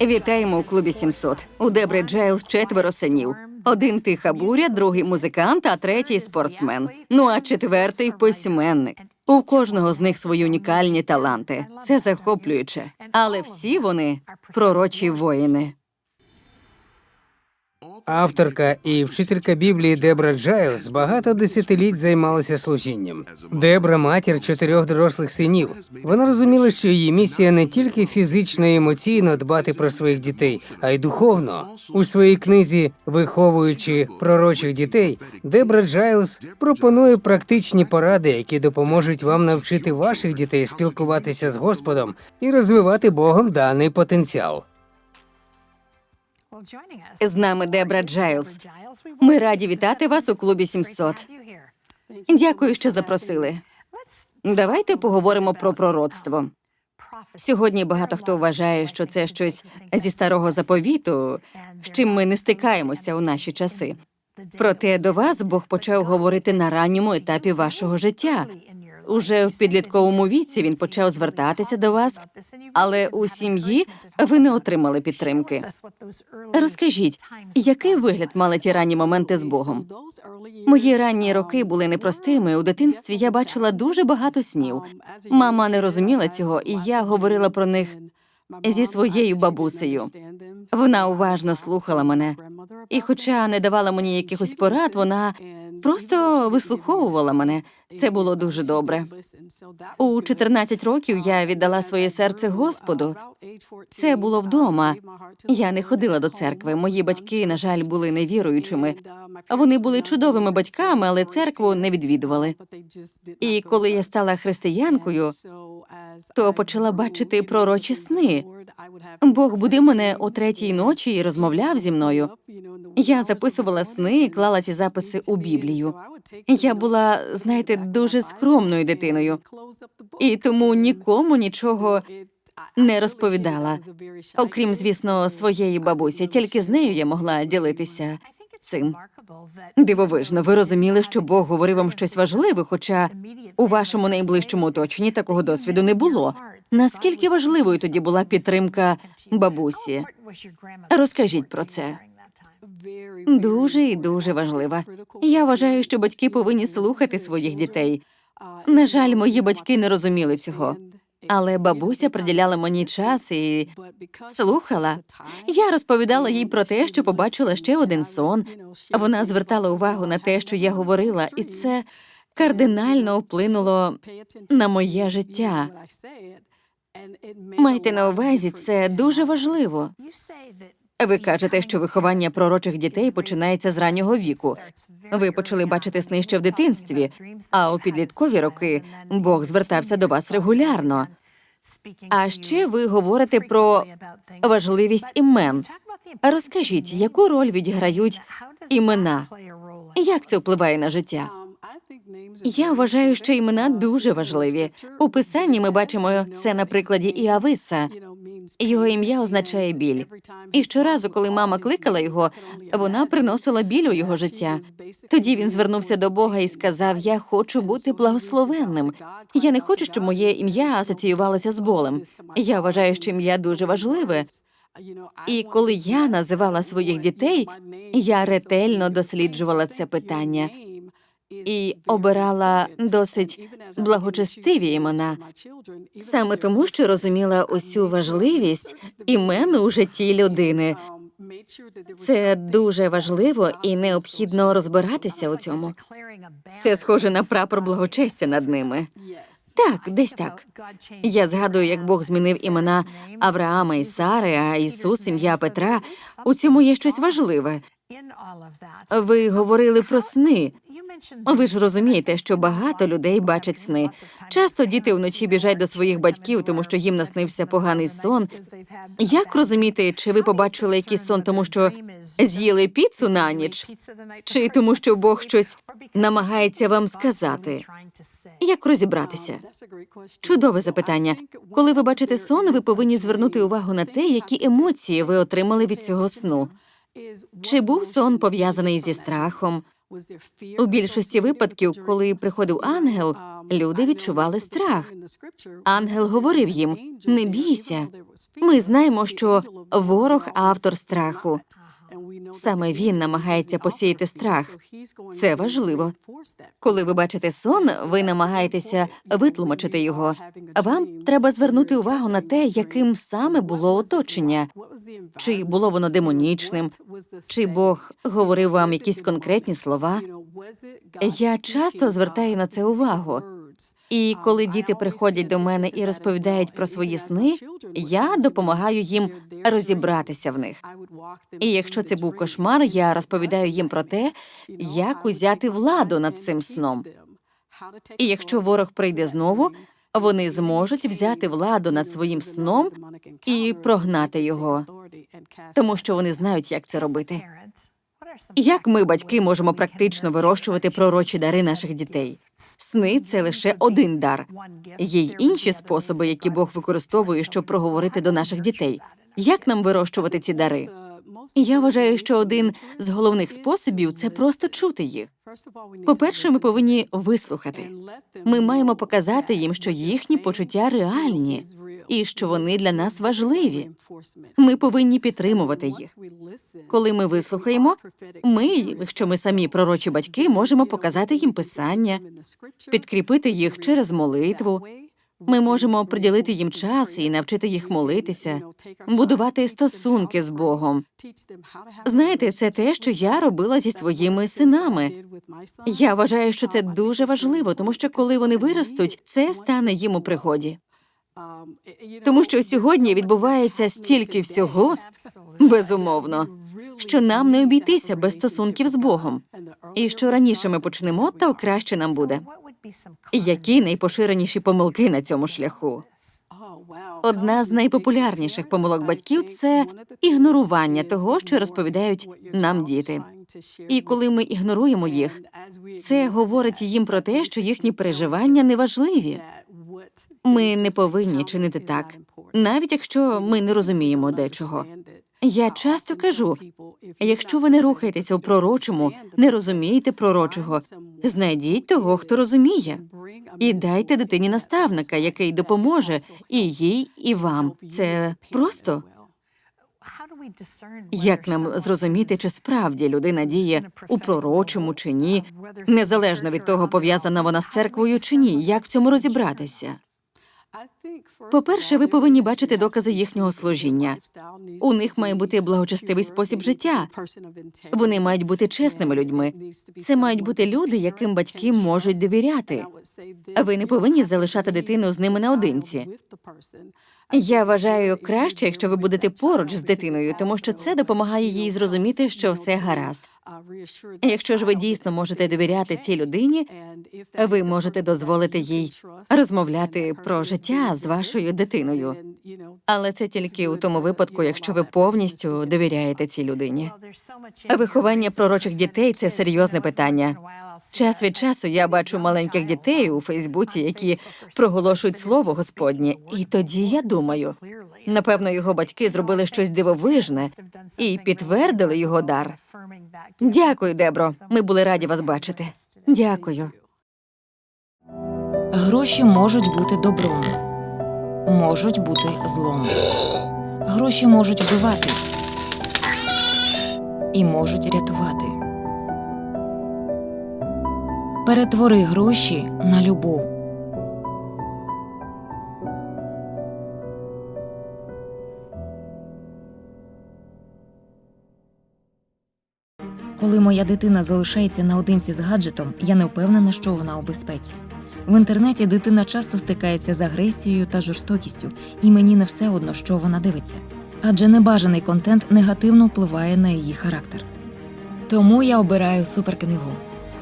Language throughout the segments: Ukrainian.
Вітаємо у клубі 700. У Дебри Джайлз четверо синів. Один тиха буря, другий музикант, а третій спортсмен. Ну а четвертий письменник. У кожного з них свої унікальні таланти. Це захоплююче. Але всі вони пророчі воїни. Авторка і вчителька Біблії Дебра Джайлз багато десятиліть займалася служінням. Дебра матір чотирьох дорослих синів. Вона розуміла, що її місія не тільки фізично і емоційно дбати про своїх дітей, а й духовно. У своїй книзі Виховуючи пророчих дітей, Дебра Джайлз пропонує практичні поради, які допоможуть вам навчити ваших дітей спілкуватися з Господом і розвивати Богом даний потенціал. З нами Дебра Джайлз. Ми раді вітати вас у клубі 700. Дякую, що запросили. Давайте поговоримо про пророцтво. Сьогодні багато хто вважає, що це щось зі старого заповіту, з чим ми не стикаємося у наші часи. Проте до вас Бог почав говорити на ранньому етапі вашого життя. Уже в підлітковому віці він почав звертатися до вас, але у сім'ї ви не отримали підтримки. Розкажіть, який вигляд мали ті ранні моменти з Богом? Мої ранні роки були непростими. У дитинстві я бачила дуже багато снів. Мама не розуміла цього, і я говорила про них зі своєю бабусею. Вона уважно слухала мене, і, хоча не давала мені якихось порад, вона просто вислуховувала мене. Це було дуже добре. У 14 років я віддала своє серце Господу. Це було вдома. Я не ходила до церкви. Мої батьки, на жаль, були невіруючими. Вони були чудовими батьками, але церкву не відвідували. І коли я стала християнкою, то почала бачити пророчі сни. Бог будив мене о третій ночі і розмовляв зі мною. Я записувала сни і клала ці записи у Біблію. Я була, знаєте, дуже скромною дитиною, і тому нікому нічого не розповідала. Окрім, звісно, своєї бабусі. Тільки з нею я могла ділитися цим. Дивовижно, ви розуміли, що Бог говорив вам щось важливе, хоча у вашому найближчому оточенні такого досвіду не було. Наскільки важливою тоді була підтримка бабусі? Розкажіть про це. Дуже і дуже важлива. Я вважаю, що батьки повинні слухати своїх дітей. На жаль, мої батьки не розуміли цього. Але бабуся приділяла мені час і слухала. Я розповідала їй про те, що побачила ще один сон. Вона звертала увагу на те, що я говорила, і це кардинально вплинуло на моє життя. Майте на увазі, це дуже важливо. Ви кажете, що виховання пророчих дітей починається з раннього віку. Ви почали бачити сни ще в дитинстві, а у підліткові роки Бог звертався до вас регулярно. А ще ви говорите про важливість імен. Розкажіть, яку роль відіграють імена? Як це впливає на життя? Я вважаю, що імена дуже важливі. У писанні ми бачимо це на прикладі Іависа. Його ім'я означає біль. І щоразу, коли мама кликала його, вона приносила біль у його життя. Тоді він звернувся до Бога і сказав: Я хочу бути благословенним. Я не хочу, щоб моє ім'я асоціювалося з болем. Я вважаю, що ім'я дуже важливе. І коли я називала своїх дітей, я ретельно досліджувала це питання і обирала досить благочестиві імена, саме тому, що розуміла усю важливість імен у житті людини. Це дуже важливо і необхідно розбиратися у цьому. Це схоже на прапор благочестя над ними. Так, десь так. Я згадую, як Бог змінив імена Авраама і Сари, а Ісус ім'я Петра. У цьому є щось важливе. Ви говорили про сни. Ви ж розумієте, що багато людей бачать сни. Часто діти вночі біжать до своїх батьків, тому що їм наснився поганий сон. Як розуміти, чи ви побачили якийсь сон, тому що з'їли піцу на ніч, чи тому, що Бог щось намагається вам сказати? Як розібратися? Чудове запитання. Коли ви бачите сон, ви повинні звернути увагу на те, які емоції ви отримали від цього сну. Чи був сон пов'язаний зі страхом? У більшості випадків, коли приходив ангел, Люди відчували страх. Ангел говорив їм: не бійся. Ми знаємо, що ворог автор страху. Саме він намагається посіяти страх. Це важливо. Коли ви бачите сон, ви намагаєтеся витлумачити його. Вам треба звернути увагу на те, яким саме було оточення. Чи було воно демонічним, чи Бог говорив вам якісь конкретні слова. Я часто звертаю на це увагу. І коли діти приходять до мене і розповідають про свої сни, я допомагаю їм розібратися в них. І якщо це був кошмар, я розповідаю їм про те, як узяти владу над цим сном. І якщо ворог прийде знову, вони зможуть взяти владу над своїм сном і прогнати його, тому що вони знають, як це робити. Як ми, батьки, можемо практично вирощувати пророчі дари наших дітей? Сни це лише один дар. Є й інші способи, які Бог використовує, щоб проговорити до наших дітей. Як нам вирощувати ці дари? Я вважаю, що один з головних способів це просто чути їх. По-перше, ми повинні вислухати. Ми маємо показати їм, що їхні почуття реальні і що вони для нас важливі. Ми повинні підтримувати їх. Коли ми вислухаємо, ми, якщо ми самі пророчі батьки, можемо показати їм писання, підкріпити їх через молитву. Ми можемо приділити їм час і навчити їх молитися, будувати стосунки з Богом. Знаєте, це те, що я робила зі своїми синами. Я вважаю, що це дуже важливо, тому що коли вони виростуть, це стане їм у пригоді. Тому що сьогодні відбувається стільки всього, безумовно, що нам не обійтися без стосунків з Богом. І що раніше ми почнемо, то краще нам буде. Які найпоширеніші помилки на цьому шляху? Одна з найпопулярніших помилок батьків це ігнорування того, що розповідають нам діти. І коли ми ігноруємо їх, це говорить їм про те, що їхні переживання неважливі. Ми не повинні чинити так, навіть якщо ми не розуміємо дечого. Я часто кажу: якщо ви не рухаєтеся у пророчому, не розумієте пророчого, знайдіть того, хто розуміє, і дайте дитині наставника, який допоможе і їй, і вам. Це просто як нам зрозуміти, чи справді людина діє у пророчому чи ні, незалежно від того, пов'язана вона з церквою чи ні, як в цьому розібратися? По-перше, ви повинні бачити докази їхнього служіння. У них має бути благочестивий спосіб життя. Вони мають бути чесними людьми. Це мають бути люди, яким батьки можуть довіряти. Ви не повинні залишати дитину з ними наодинці. Я вважаю краще, якщо ви будете поруч з дитиною, тому що це допомагає їй зрозуміти, що все гаразд. Якщо ж ви дійсно можете довіряти цій людині, ви можете дозволити їй розмовляти про життя з вашою дитиною. Але це тільки у тому випадку, якщо ви повністю довіряєте цій людині. Виховання пророчих дітей це серйозне питання. Час від часу я бачу маленьких дітей у Фейсбуці, які проголошують слово Господнє, і тоді я думаю, напевно, його батьки зробили щось дивовижне і підтвердили його дар. Дякую, Дебро. Ми були раді вас бачити. Дякую. Гроші можуть бути добром, можуть бути злом. Гроші можуть вбивати і можуть рятувати. Перетвори гроші на любов. Коли моя дитина залишається наодинці з гаджетом, я не впевнена, що вона у безпеці. В інтернеті дитина часто стикається з агресією та жорстокістю, і мені не все одно, що вона дивиться. Адже небажаний контент негативно впливає на її характер. Тому я обираю суперкнигу.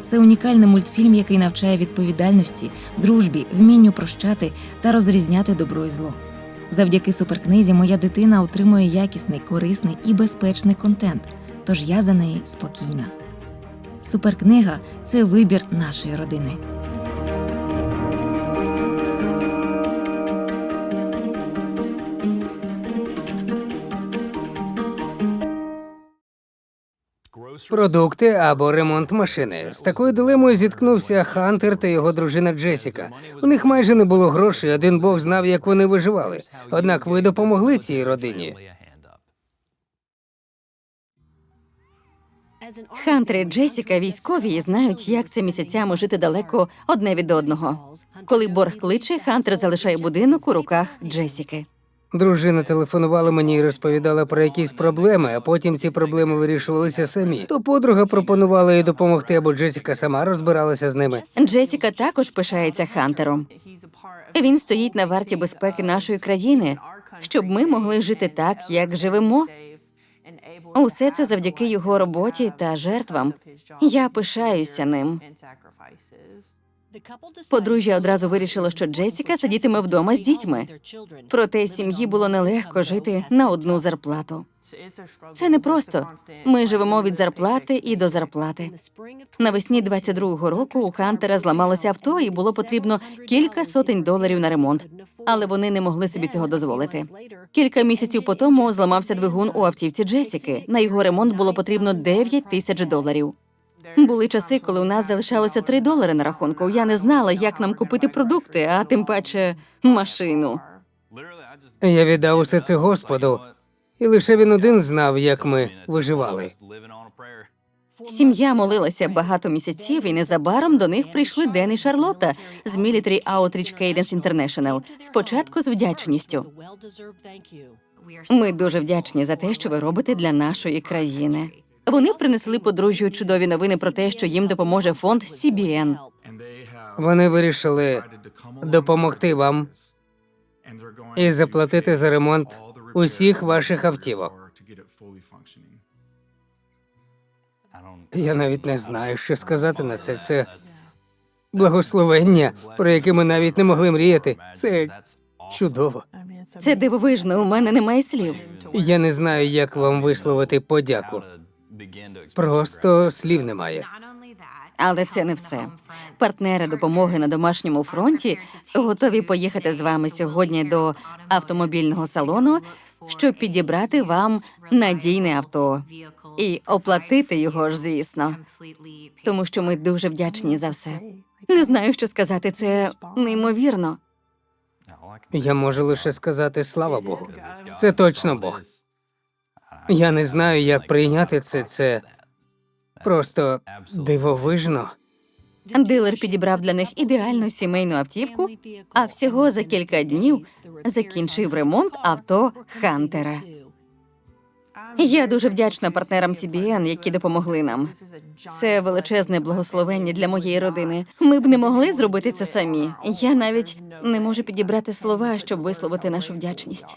Це унікальний мультфільм, який навчає відповідальності, дружбі, вмінню прощати та розрізняти добро і зло. Завдяки суперкнизі моя дитина отримує якісний, корисний і безпечний контент, тож я за неї спокійна. Суперкнига це вибір нашої родини. Продукти або ремонт машини. З такою дилемою зіткнувся Хантер та його дружина Джесіка. У них майже не було грошей, один бог знав, як вони виживали. Однак ви допомогли цій родині. Хантер і Джесіка військові і знають, як це місяцями жити далеко одне від одного. Коли борг кличе, Хантер залишає будинок у руках Джесіки. Дружина телефонувала мені і розповідала про якісь проблеми, а потім ці проблеми вирішувалися самі. То подруга пропонувала їй допомогти, або Джесіка сама розбиралася з ними. Джесіка також пишається Хантером. Він стоїть на варті безпеки нашої країни, щоб ми могли жити так, як живемо. Усе це завдяки його роботі та жертвам. Я пишаюся ним. Подружжя одразу вирішило, що Джесіка сидітиме вдома з дітьми. Проте сім'ї було нелегко жити на одну зарплату. Це не просто. Ми живемо від зарплати і до зарплати. Навесні 22-го року у Хантера зламалося авто, і було потрібно кілька сотень доларів на ремонт. Але вони не могли собі цього дозволити. Кілька місяців по тому зламався двигун у автівці Джесіки. На його ремонт було потрібно 9 тисяч доларів. Були часи, коли у нас залишалося 3 долари на рахунку. Я не знала, як нам купити продукти, а тим паче машину. Я віддав усе це Господу, і лише він один знав, як ми виживали. Сім'я молилася багато місяців, і незабаром до них прийшли Ден і Шарлотта з Military Outreach Cadence International. Спочатку з вдячністю. Ми дуже вдячні за те, що ви робите для нашої країни. Вони принесли подружжю чудові новини про те, що їм допоможе фонд CBN. Вони вирішили допомогти вам і заплатити за ремонт усіх ваших автівок. Я навіть не знаю, що сказати на це. Це благословення, про яке ми навіть не могли мріяти. Це чудово. Це дивовижно. У мене немає слів. Я не знаю, як вам висловити подяку. Просто слів немає. Але це не все. Партнери допомоги на домашньому фронті готові поїхати з вами сьогодні до автомобільного салону, щоб підібрати вам надійне авто і оплатити його ж, звісно. Тому що ми дуже вдячні за все. Не знаю, що сказати. Це неймовірно. Я можу лише сказати слава Богу. Це точно Бог. Я не знаю, як прийняти це. Це просто дивовижно. Дилер підібрав для них ідеальну сімейну автівку, а всього за кілька днів закінчив ремонт авто Хантера. Я дуже вдячна партнерам CBN, які допомогли нам. Це величезне благословення для моєї родини. Ми б не могли зробити це самі. Я навіть не можу підібрати слова, щоб висловити нашу вдячність.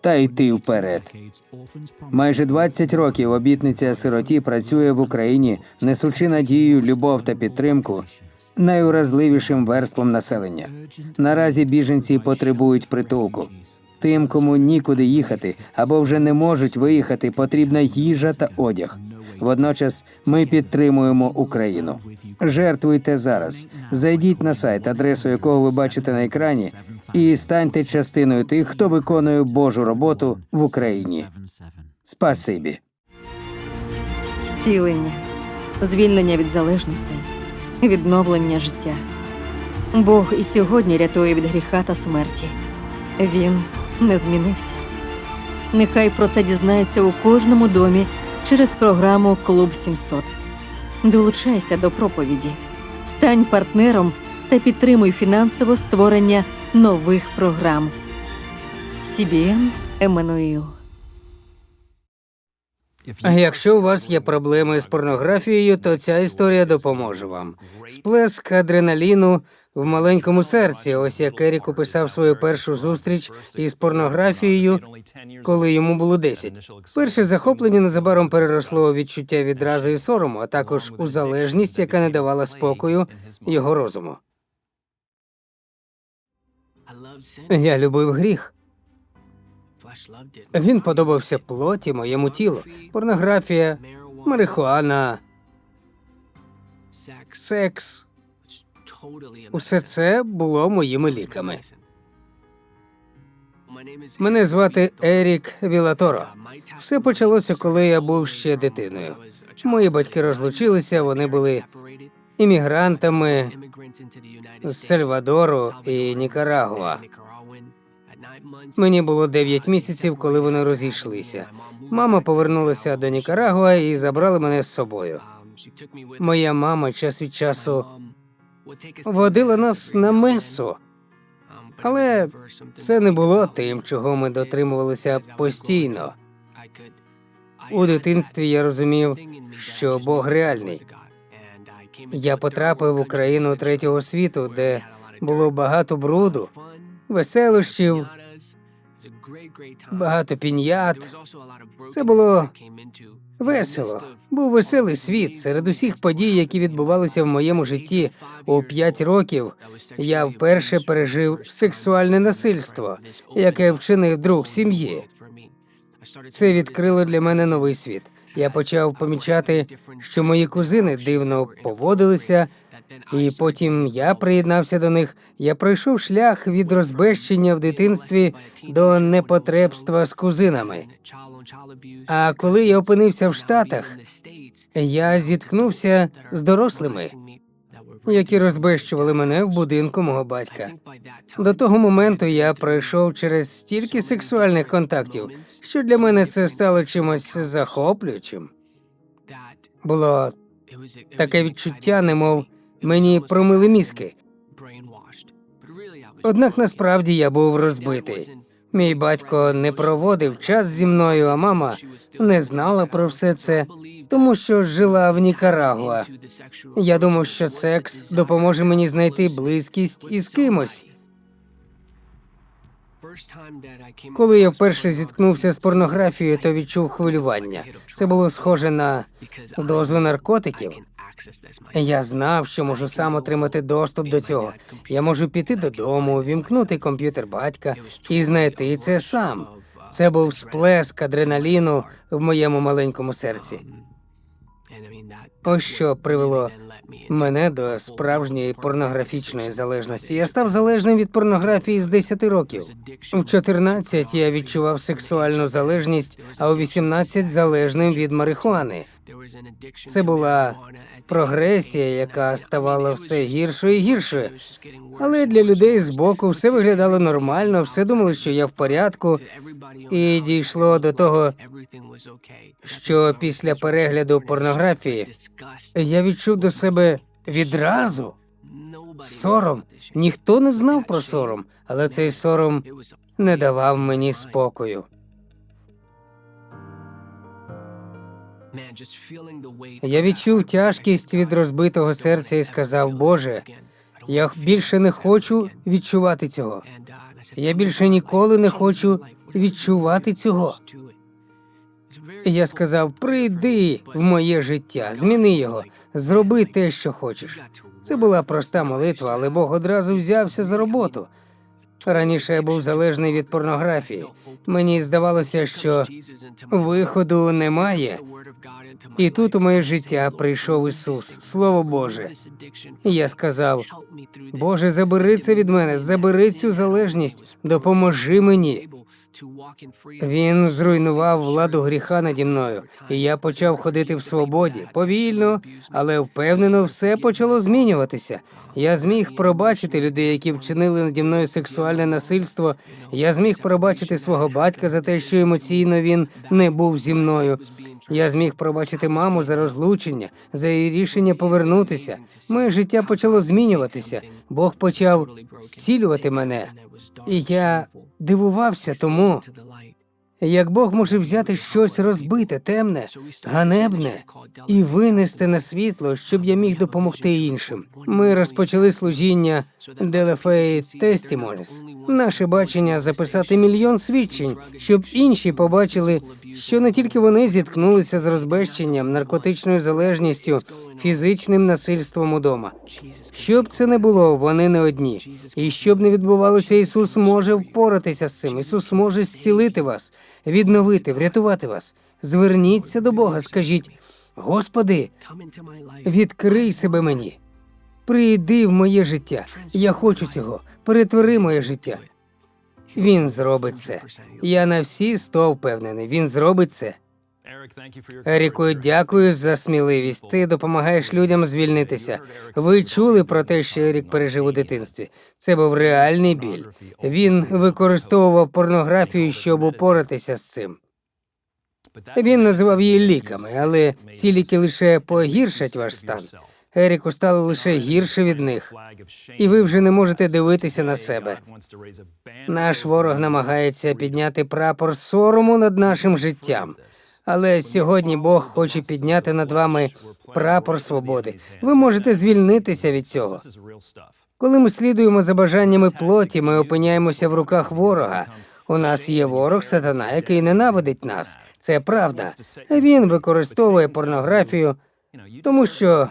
та йти вперед. Майже 20 років обітниця сироті працює в Україні, несучи надію, любов та підтримку найуразливішим верством населення. Наразі біженці потребують притулку. Тим, кому нікуди їхати або вже не можуть виїхати, потрібна їжа та одяг. Водночас ми підтримуємо Україну. Жертвуйте зараз. Зайдіть на сайт, адресу якого ви бачите на екрані, і станьте частиною тих, хто виконує Божу роботу в Україні. Спасибі. Зцілення, звільнення від залежностей, відновлення життя. Бог і сьогодні рятує від гріха та смерті. Він не змінився. Нехай про це дізнається у кожному домі через програму Клуб 700. Долучайся до проповіді, стань партнером та підтримуй фінансово створення нових програм. CBN Еммануїл А якщо у вас є проблеми з порнографією, то ця історія допоможе вам. Сплеск адреналіну в маленькому серці. Ось як Ерік описав свою першу зустріч із порнографією, коли йому було 10. Перше захоплення незабаром переросло у відчуття відразу і сорому, а також у залежність, яка не давала спокою його розуму. Я любив гріх. Він подобався плоті моєму тілу. Порнографія, марихуана, секс. Усе це було моїми ліками. Мене звати Ерік Вілаторо. Все почалося, коли я був ще дитиною. Мої батьки розлучилися, вони були іммігрантами з Сальвадору і Нікарагуа. Мені було 9 місяців, коли вони розійшлися. Мама повернулася до Нікарагуа і забрала мене з собою. Моя мама час від часу водила нас на месу, але це не було тим, чого ми дотримувалися постійно. У дитинстві я розумів, що Бог реальний. Я потрапив в Україну третього світу, де було багато бруду, веселощів, багато піньят. Це було весело. Був веселий світ. Серед усіх подій, які відбувалися в моєму житті у п'ять років, я вперше пережив сексуальне насильство, яке вчинив друг сім'ї. Це відкрило для мене новий світ. Я почав помічати, що мої кузини дивно поводилися, і потім я приєднався до них. Я пройшов шлях від розбещення в дитинстві до непотребства з кузинами. А коли я опинився в Штатах, я зіткнувся з дорослими, які розбещували мене в будинку мого батька. До того моменту я пройшов через стільки сексуальних контактів, що для мене це стало чимось захоплюючим. Було таке відчуття, немов мені промили мізки. Однак насправді я був розбитий. Мій батько не проводив час зі мною, а мама не знала про все це, тому що жила в Нікарагуа. Я думав, що секс допоможе мені знайти близькість із кимось. Коли я вперше зіткнувся з порнографією, то відчув хвилювання. Це було схоже на дозу наркотиків. Я знав, що можу сам отримати доступ до цього. Я можу піти додому, вімкнути комп'ютер батька і знайти це сам. Це був сплеск адреналіну в моєму маленькому серці. Ось що привело мене до справжньої порнографічної залежності. Я став залежним від порнографії з 10 років. В 14 я відчував сексуальну залежність, а у 18 залежним від марихуани. Це була прогресія, яка ставала все гіршою і гіршою. Але для людей з боку все виглядало нормально, все думали, що я в порядку, і дійшло до того, що після перегляду порнографії я відчув до себе відразу сором. Ніхто не знав про сором, але цей сором не давав мені спокою. Я відчув тяжкість від розбитого серця і сказав, Боже, я більше не хочу відчувати цього. Я більше ніколи не хочу відчувати цього. Я сказав: прийди в моє життя, зміни його, зроби те, що хочеш. Це була проста молитва, але Бог одразу взявся за роботу. Раніше я був залежний від порнографії. Мені здавалося, що виходу немає. І тут у моє життя прийшов Ісус, Слово Боже. І я сказав: Боже, забери це від мене, забери цю залежність, допоможи мені. Він зруйнував владу гріха наді мною, і я почав ходити в свободі повільно, але впевнено, все почало змінюватися. Я зміг пробачити людей, які вчинили наді мною сексуальне насильство. Я зміг пробачити свого батька за те, що емоційно він не був зі мною. Я зміг пробачити маму за розлучення, за її рішення повернутися. Моє життя почало змінюватися. Бог почав зцілювати мене. І я дивувався тому, Як Бог може взяти щось розбите, темне, ганебне і винести на світло, щоб я міг допомогти іншим. Ми розпочали служіння Делефей Тестімоніс. Наше бачення записати мільйон свідчень, щоб інші побачили, що не тільки вони зіткнулися з розбещенням, наркотичною залежністю, фізичним насильством удома. Щоб це не було, вони не одні. І щоб не відбувалося, Ісус може впоратися з цим. Ісус може зцілити вас, відновити, врятувати вас. Зверніться до Бога, скажіть: Господи, відкрий себе мені. Прийди в моє життя. Я хочу цього. Перетвори моє життя. Він зробить це. Я на всі сто впевнений. Він зробить це. Еріку, дякую за сміливість. Ти допомагаєш людям звільнитися. Ви чули про те, що Ерік пережив у дитинстві. Це був реальний біль. Він використовував порнографію, щоб упоратися з цим. Він називав її ліками, але ці ліки лише погіршать ваш стан. Еріку стало лише гірше від них, і ви вже не можете дивитися на себе. Наш ворог намагається підняти прапор сорому над нашим життям. Але сьогодні Бог хоче підняти над вами прапор свободи. Ви можете звільнитися від цього. Коли ми слідуємо за бажаннями плоті, ми опиняємося в руках ворога. У нас є ворог сатана, який ненавидить нас. Це правда. Він використовує порнографію, тому що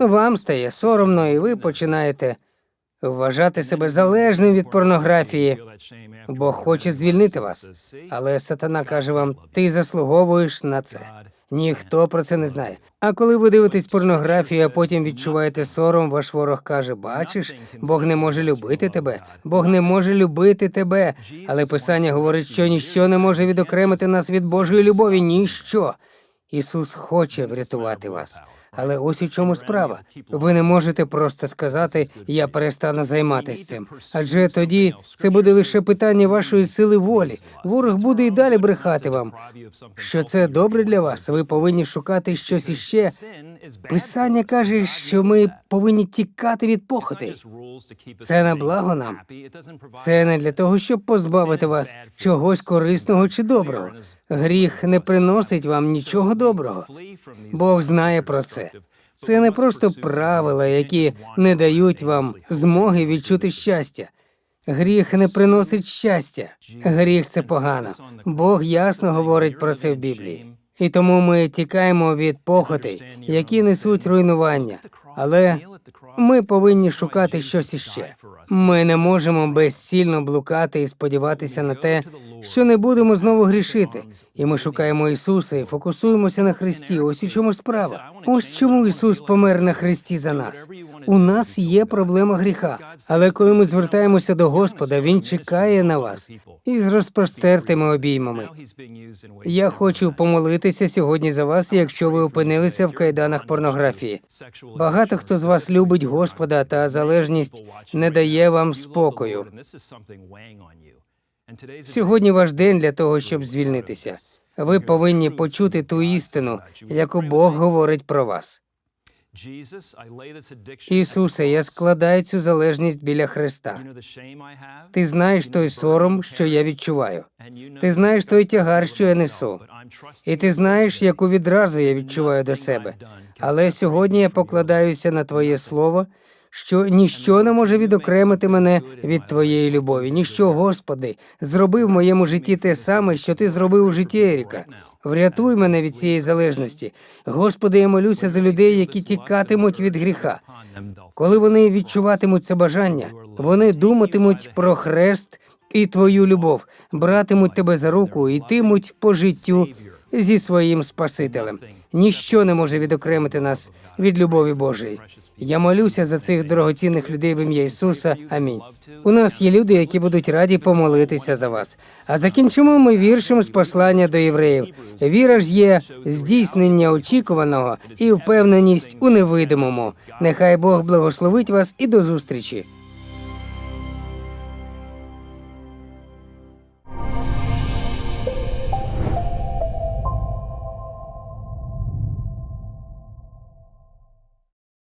вам стає соромно, і ви починаєте вважати себе залежним від порнографії. Бог хоче звільнити вас. Але сатана каже вам: ти заслуговуєш на це. Ніхто про це не знає. А коли ви дивитесь порнографію, а потім відчуваєте сором, ваш ворог каже: Бачиш, Бог не може любити тебе, Бог не може любити тебе. Але Писання говорить, що ніщо не може відокремити нас від Божої любові. Ніщо. Ісус хоче врятувати вас. Але ось у чому справа. Ви не можете просто сказати Я перестану займатися цим. Адже тоді це буде лише питання вашої сили волі. Ворог буде і далі брехати вам. Що це добре для вас? Ви повинні шукати щось іще. Писання каже, що ми повинні тікати від похотей. Це на благо нам. Це не для того, щоб позбавити вас чогось корисного чи доброго. Гріх не приносить вам нічого доброго. Бог знає про це. Це не просто правила, які не дають вам змоги відчути щастя. Гріх не приносить щастя. Гріх це погано. Бог ясно говорить про це в Біблії. І тому ми тікаємо від похотей, які несуть руйнування. Але ми повинні шукати щось іще. Ми не можемо безцільно блукати і сподіватися на те, що не будемо знову грішити. І ми шукаємо Ісуса і фокусуємося на Христі. Ось у чому справа. Ось чому Ісус помер на Христі за нас. У нас є проблема гріха, але коли ми звертаємося до Господа, Він чекає на вас із розпростертими обіймами. Я хочу помолитися сьогодні за вас, якщо ви опинилися в кайданах порнографії. Багато хто з вас любить Господа, та залежність не дає вам спокою. Сьогодні ваш день для того, щоб звільнитися. Ви повинні почути ту істину, яку Бог говорить про вас. Ісусе, я складаю цю залежність біля Христа. Ти знаєш той сором, що я відчуваю. Ти знаєш той тягар, що я несу. І ти знаєш, яку відразу я відчуваю до себе. Але сьогодні я покладаюся на Твоє Слово, що ніщо не може відокремити мене від Твоєї любові. Ніщо, Господи, зроби в моєму житті те саме, що Ти зробив у житті Еріка. Врятуй мене від цієї залежності. Господи, я молюся за людей, які тікатимуть від гріха. Коли вони відчуватимуть це бажання, вони думатимуть про хрест і твою любов, братимуть тебе за руку, і йтимуть по життю зі своїм Спасителем. Ніщо не може відокремити нас від любові Божої. Я молюся за цих дорогоцінних людей в ім'я Ісуса. Амінь. У нас є люди, які будуть раді помолитися за вас. А закінчимо ми віршем з послання до євреїв. Віра ж є здійснення очікуваного і впевненість у невидимому. Нехай Бог благословить вас і до зустрічі.